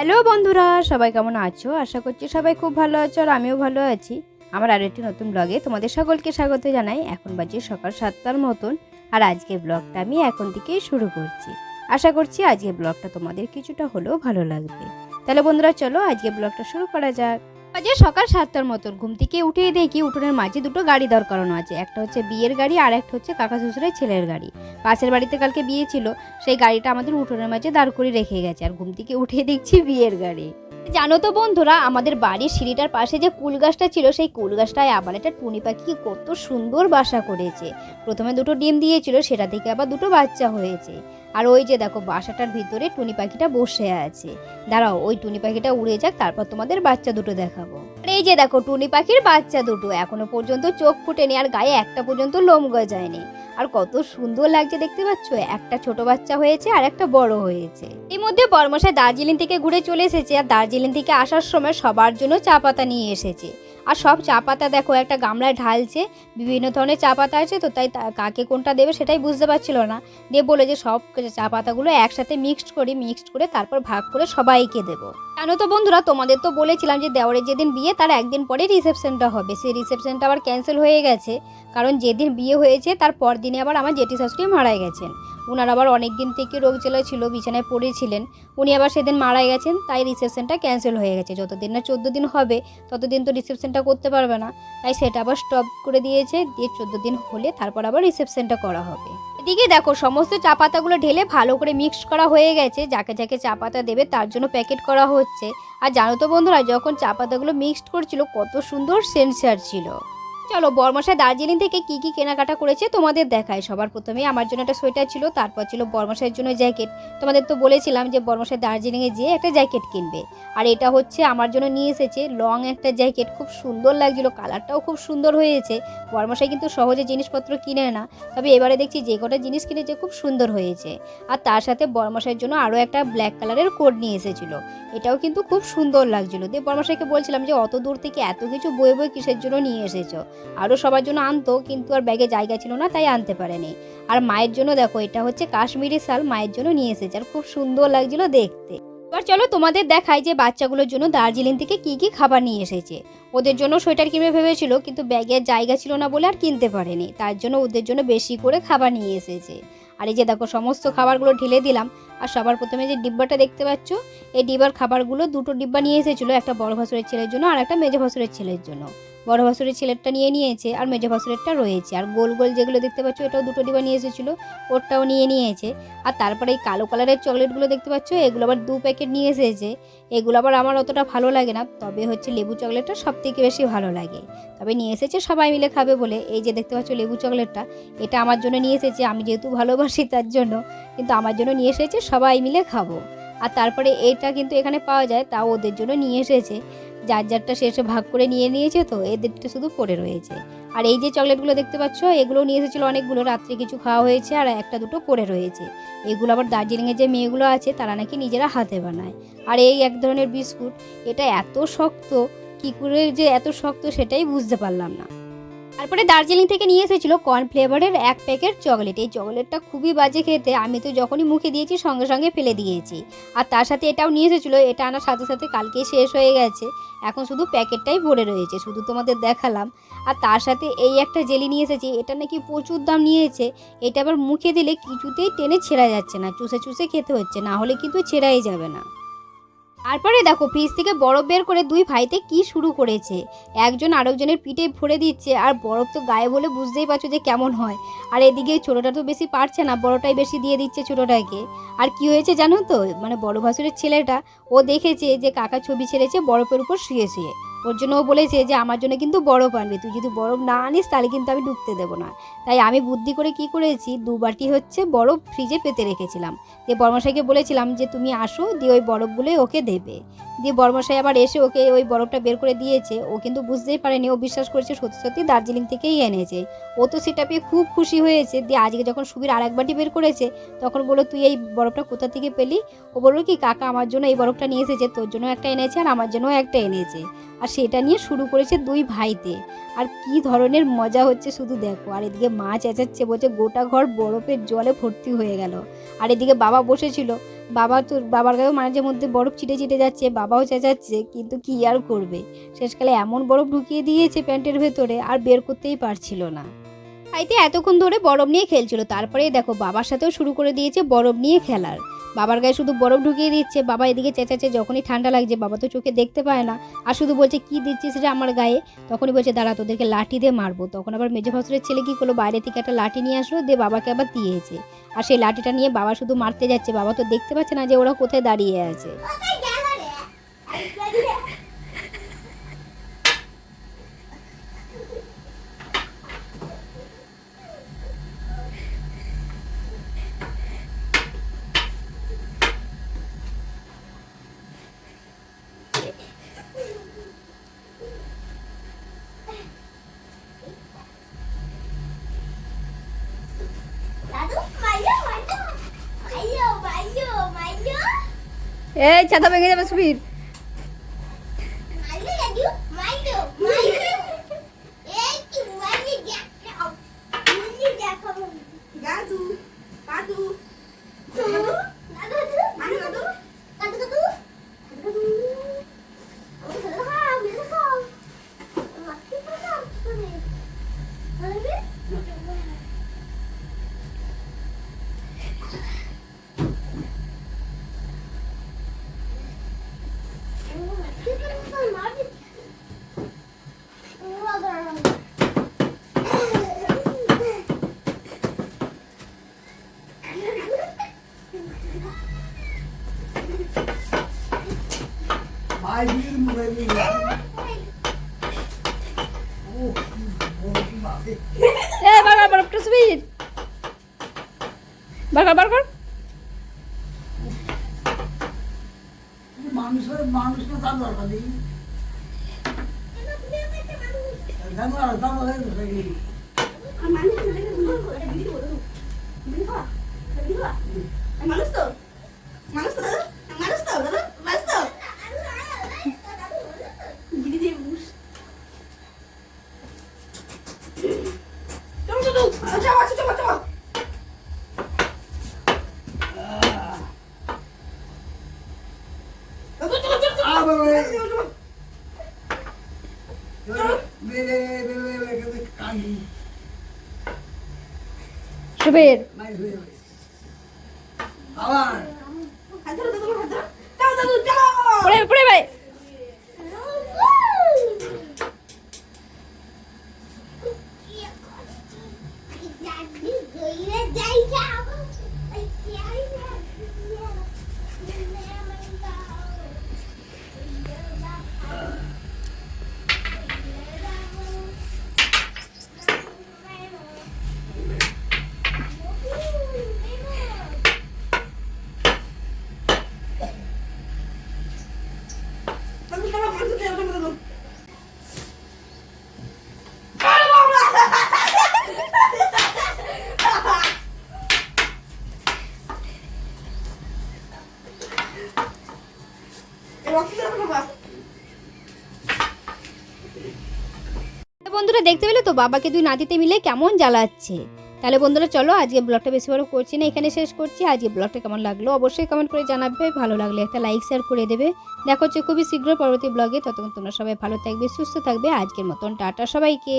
Hello বন্ধুরা, সবাই কেমন আছো? আশা করছি সবাই খুব ভালো আছো আর আমিও ভালো আছি। আমার আর একটি নতুন ব্লগে তোমাদের সকলকে স্বাগত জানাই। এখন বাজে সকাল সাতটার মতন আর আজকে ব্লগটা আমি এখন থেকেই শুরু করছি। আশা করছি আজকে ব্লগটা তোমাদের কিছুটা হলেও ভালো লাগবে। তাহলে বন্ধুরা, চলো আজকে ব্লগটা শুরু করা যাক। আজকে সকাল সাতটার মতন। ঘুম থেকে উঠে দেখি উঠোনের মাঝে দুটো গাড়ি দর করানো আছে। একটা হচ্ছে বিয়ের গাড়ি আর একটা হচ্ছে কাকা শ্বশুরের ছেলের গাড়ি। পাশের বাড়িতে কালকে বিয়ে ছিল, সেই গাড়িটা আমাদের উঠোনের মাঝে দাঁড় করে রেখে গেছে আর ঘুম থেকে উঠে দেখছি বিয়ের গাড়ি। জানো তো বন্ধুরা, আমাদের বাড়ির সিঁড়িটার পাশে যে কুল গাছটা ছিল, সেই কুল গাছটায় আবার একটা টুনি পাখি কত সুন্দর বাসা করেছে। প্রথমে দুটো ডিম দিয়েছিল, সেটা থেকে আবার দুটো বাচ্চা হয়েছে। আর ওই যে দেখো বাসাটার ভিতরে টুনি পাখিটা বসে আছে। দাঁড়াও, ওই টুনি পাখিটা উড়ে যাক, তারপর তোমাদের বাচ্চা দুটো দেখাবো। এই যে দেখো টুনি পাখির বাচ্চা দুটো, এখনও পর্যন্ত চোখ ফুটেনি আর গায়ে একটা পর্যন্ত লোম গজায়নি। আর কত সুন্দর লাগছে দেখতে পাচ্ছ? একটা ছোট বাচ্চা হয়েছে আর একটা বড় হয়েছে। এর মধ্যে বর্মশাই দার্জিলিং থেকে ঘুরে চলে এসেছে, আর দার্জিলিং থেকে আসার সময় সবার জন্য চা পাতা নিয়ে এসেছে। আর সব চা পাতা দেখো, একটা গামলায় ঢালছে, বিভিন্ন ধরনের চা পাতা আছে তো, তাই কাকে কোনটা দেবে সেটাই বুঝতে পারছিল না। দিয়ে বলে যে সব চা পাতাগুলো একসাথে মিক্সড করি মিক্সড করে তারপর ভাগ করে সবাইকে দেবো। জানো তো বন্ধুরা, তোমাদের তো বলেছিলাম যে দেওয়ারের যেদিন বিয়ে, তার একদিন পরে রিসেপশনটা হবে। সেই রিসেপশনটা আবার ক্যান্সেল হয়ে গেছে। কারণ যেদিন বিয়ে হয়েছে, তার পর দিনে আবার আমার জেঠি শাশুড়ি মারা গেছেন। ওনার আবার অনেক দিন থেকে রোগ জ্বালা ছিল, বিছানায় পড়েছিলেন। উনি আবার সেদিন মারা গেছেন, তাই রিসেপশনটা ক্যান্সেল হয়ে গেছে। যতদিন না চোদ্দ দিন হবে, ততদিন তো রিসেপশনটা করতে পারবে না। তাই সেটা আবার স্টপ করে দিয়েছে, দিয়ে চোদ্দ দিন হলে তারপর আবার রিসেপশনটা করা হবে। এদিকে দেখো, সমস্ত চা পাতাগুলো ঢেলে ভালো করে মিক্স করা হয়ে গেছে। যাকে যাকে চা পাতা দেবে তার জন্য প্যাকেট করা হচ্ছে। আর জানো তো বন্ধুরা, যখন চা পাতাগুলো মিক্সড করছিল, কত সুন্দর সেন্সার ছিল। চলো, বর্মশাই দার্জিলিং থেকে কি কি কেনাকাটা করেছে তোমাদের দেখায়। সবার প্রথমে আমার জন্য একটা সোয়েটার ছিল, তারপর ছিল বর্মশাইয়ের জন্য জ্যাকেট। তোমাদের তো বলেছিলাম যে বর্মশাই দার্জিলিংয়ে যেয়ে একটা জ্যাকেট কিনবে। আর এটা হচ্ছে আমার জন্য নিয়ে এসেছে লং একটা জ্যাকেট, খুব সুন্দর লাগছিল, কালারটাও খুব সুন্দর হয়েছে। বর্মশাই কিন্তু সহজে জিনিসপত্র কিনে না, তবে এবারে দেখছি যে কটা জিনিস কিনেছে খুব সুন্দর হয়েছে। আর তার সাথে বর্মশাইয়ের জন্য আরও একটা ব্ল্যাক কালারের কোট নিয়ে এসেছিল। এটাও কিন্তু খুব সুন্দর লাগছিল। দিয়ে বর্মশাইকে বলছিলাম যে, অত দূর থেকে এত কিছু বয়ে বয়ে কিসের জন্য নিয়ে এসেছ? আরও সবার জন্য আনতো, কিন্তু আর ব্যাগে জায়গা ছিল না, তাই আনতে পারেনি। আর মায়ের জন্য দেখো, এটা হচ্ছে কাশ্মীরি শাল মায়ের জন্য নিয়ে এসেছে, আর খুব সুন্দর লাগছিল দেখতে। এবার চলো তোমাদের দেখাই যে বাচ্চাগুলোর জন্য দার্জিলিং থেকে কি কি খাবার নিয়ে এসেছে। ওদের জন্য সোয়েটার কিনবে ভেবেছিল, কিন্তু ব্যাগের জায়গা ছিল না বলে আর কিনতে পারেনি। তার জন্য ওদের জন্য বেশি করে খাবার নিয়ে এসেছে। আর এই যে দেখো, সমস্ত খাবারগুলো ঢেলে দিলাম। আর সবার প্রথমে যে ডিব্বাটা দেখতে পাচ্ছ, এই ডিব্বার খাবারগুলো দুটো ডিব্বা নিয়ে এসেছিল, একটা বড় ভাসুরের ছেলের জন্য আর একটা মেজো ভাসুরের ছেলের জন্য। বড় ভাসুরের ছেলেরটা নিয়ে নিয়েছে আর মেজো ভাসুরেরটা রয়েছে। আর গোল গোল যেগুলো দেখতে পাচ্ছ, এটাও দুটো ডিবা নিয়ে এসেছিল, ওরটাও নিয়ে নিয়েছে। আর তারপরে এই কালো কালারের চকলেটগুলো দেখতে পাচ্ছ, এগুলো আবার দু প্যাকেট নিয়ে এসেছে। এগুলো আবার আমার অতটা ভালো লাগে না, তবে হচ্ছে লেবু চকলেটটা সব থেকে বেশি ভালো লাগে। তবে নিয়ে এসেছে সবাই মিলে খাবে বলে, এই যে দেখতে পাচ্ছ লেবু চকলেটটা, এটা আমার জন্য নিয়ে এসেছে, আমি যেহেতু ভালোবাসি তার জন্য, কিন্তু আমার জন্য নিয়ে এসেছে সবাই মিলে খাব। আর তারপরে এটা কিন্তু এখানে পাওয়া যায়, তাও ওদের জন্য নিয়ে এসেছে। যার যারটা শেষে ভাগ করে নিয়ে নিয়েছে তো, এদেরটা শুধু পড়ে রয়েছে। আর এই যে চকলেটগুলো দেখতে পাচ্ছ এগুলো নিয়ে এসেছিল অনেকগুলো, রাত্রে কিছু খাওয়া হয়েছে আর একটা দুটো পড়ে রয়েছে। এগুলো আবার দার্জিলিংয়ে যে মেয়েগুলো আছে, তারা নাকি নিজেরা হাতে বানায়। আর এই এক ধরনের বিস্কুট, এটা এত শক্ত, কী করে যে এত শক্ত সেটাই বুঝতে পারলাম না। তারপরে দার্জিলিং থেকে নিয়ে এসেছিল কর্ন ফ্লেভারের এক প্যাকেট চকলেট এই চকলেটটা খুবই বাজে খেতে, আমি তো যখনই মুখে দিয়েছি সঙ্গে সঙ্গে ফেলে দিয়েছি। আর তার সাথে এটাও নিয়ে এসেছিল, এটা আনার সাথে সাথে কালকেই শেষ হয়ে গেছে। এখন শুধু প্যাকেটটাই ভরে রয়েছে, শুধু তোমাদের দেখালাম। আর তার সাথে এই একটা জেলি নিয়ে এসেছি, এটা নাকি প্রচুর দাম নিয়েছে। এটা আবার মুখে দিলে কিছুতেই টেনে ছেঁড়া যাচ্ছে না, চুষে চুষে খেতে হচ্ছে, না হলে কিন্তু ছেঁড়াই যাবে না। তারপরে দেখো ফ্রিজ থেকে বরফ বের করে দুই ভাইতে কি শুরু করেছে? একজন আরেকজনের পিঠে ভরে দিচ্ছে, আর বরফ তো গায়ে বলে বুঝতেই পারছ যে কেমন হয়। আর এদিকে ছোটোটা তো বেশি পারছে না, বড়টাই বেশি দিয়ে দিচ্ছে ছোটোটাকে। আর কি হয়েছে জানো তো? মানে বড় ভাসুরের ছেলেটা, ও দেখেছে যে কাকা ছবি ছেড়েছে বরফের উপর শুয়ে শুয়ে। ওর জন্য ও বলেছে যে আমার জন্য কিন্তু বরফ আনবে, তুই যদি বরফ না আনিস তাহলে কিন্তু আমি ডুবতে দেবো না। তাই আমি বুদ্ধি করে কি করেছি দু বাটি হচ্ছে বরফ ফ্রিজে পেতে রেখেছিলাম। দিয়ে বর্মশাইকে বলেছিলাম যে তুমি আসো, দিয়ে ওই বরফগুলোই ওকে দেবে। দিয়ে বর্মশাই আবার এসে ওকে ওই বরফটা বের করে দিয়েছে। ও কিন্তু বুঝতেই পারেনি, ও বিশ্বাস করেছে সত্যি সত্যি দার্জিলিং থেকেই এনেছে। ও তো সেটা পেয়ে খুব খুশি হয়েছে। দিয়ে আজকে যখন সুবির আর এক বাটি বের করেছে, তখন বলল, তুই এই বরফটা কোথা থেকে পেলি? ও বলল, কি কাকা আমার জন্য এই বরফটা নিয়ে এসেছে, তোর জন্য একটা এনেছে আর আমার জন্য একটা এনেছে। আর সেটা নিয়ে শুরু করেছে দুই ভাইতে। আর কি ধরনের মজা হচ্ছে শুধু দেখো। আর এদিকে মা চেঁচাচ্ছে, বলছে, গোটা ঘর বরফের জলে ভর্তি হয়ে গেল। আর এদিকে বাবা বসেছিল। বাবা তো, বাবার গায়েও মাঝে মধ্যে বরফ ছিটে ছিটে যাচ্ছে, বাবাও চেঁচাচ্ছে, কিন্তু কি আর করবে? শেষকালে এমন বরফ ঢুকিয়ে দিয়েছে প্যান্টের ভেতরে, আর বের করতেই পারছিল না। আইতে এতক্ষণ ধরে বরফ নিয়ে খেলছিল। তারপরেই দেখো, বাবার সাথেও শুরু করে দিয়েছে বরফ নিয়ে খেলার। বাবার গায়ে শুধু বরফ ঢুকিয়ে দিচ্ছে। বাবা এদিকে চেঁচাচ্ছে, যখনই ঠান্ডা লাগছে, বাবা তো চোখে দেখতে পায় না। আর শুধু বলছে, কি দিচ্ছিস রে আমার গায়ে? তখনই বলছে, দাঁড়া, তোদেরকে লাঠি দিয়ে মারবো। তখন আবার মেজো ভাসুরের ছেলে কি করল? বাইরে থেকে একটা লাঠি নিয়ে আসলো, দিয়ে বাবাকে আবার দিয়েছে। আর সেই লাঠিটা নিয়ে বাবা শুধু মারতে যাচ্ছে। বাবা তো দেখতে পাচ্ছে না যে ওরা কোথায় দাঁড়িয়ে আছে। এই ছাতা ভেঙে যাবে সুবীর। ভাই বীর মুখে বীর ও ও বাপে এই বার কর বরফটা সুবীর বার কর মানুষের মানুষকে তার দরকার নেই মানুষ তো দেখে ঘুম করে এটা ভিডিও করো ভিডিও কর ভিডিও কর মানুষ তো মানুষ তো দাদু মানুষ তো দাদু মানুষ তো দিদি দিয়ে বুস চলো চলো আচ্ছা আচ্ছা চলো চলো দাদু চলো চলো চলো আ বাবা চলো বেলে বেলে বেলে কান্দি সুবীর মাই হয়ে যাবে আবার হাত ধরো দাদু হাত ধরো চলো দাদু চলো পড়ে পড়ে ভাই দাদু চলো মানুষ দিয়ে চলো দাদু বন্ধুরা দেখতে পেলে তো বাবাকে দুই নাতিতে মিলে কেমন জ্বালাচ্ছে। তাহলে বন্ধুরা চলো আজকে ব্লগটা বেশি বড় করছি না, এখানে শেষ করছি। আজকে ব্লগটা কেমন লাগল অবশ্যই কমেন্ট করে জানাবে, ভালো লাগলে একটা লাইক শেয়ার করে দেবে। দেখো হচ্ছে খুবই শীঘ্র পরবর্তী ব্লগে, ততক্ষণ তোমরা সবাই ভালো থাকবে, সুস্থ থাকবে। আজকের মতন টাটা সবাইকে।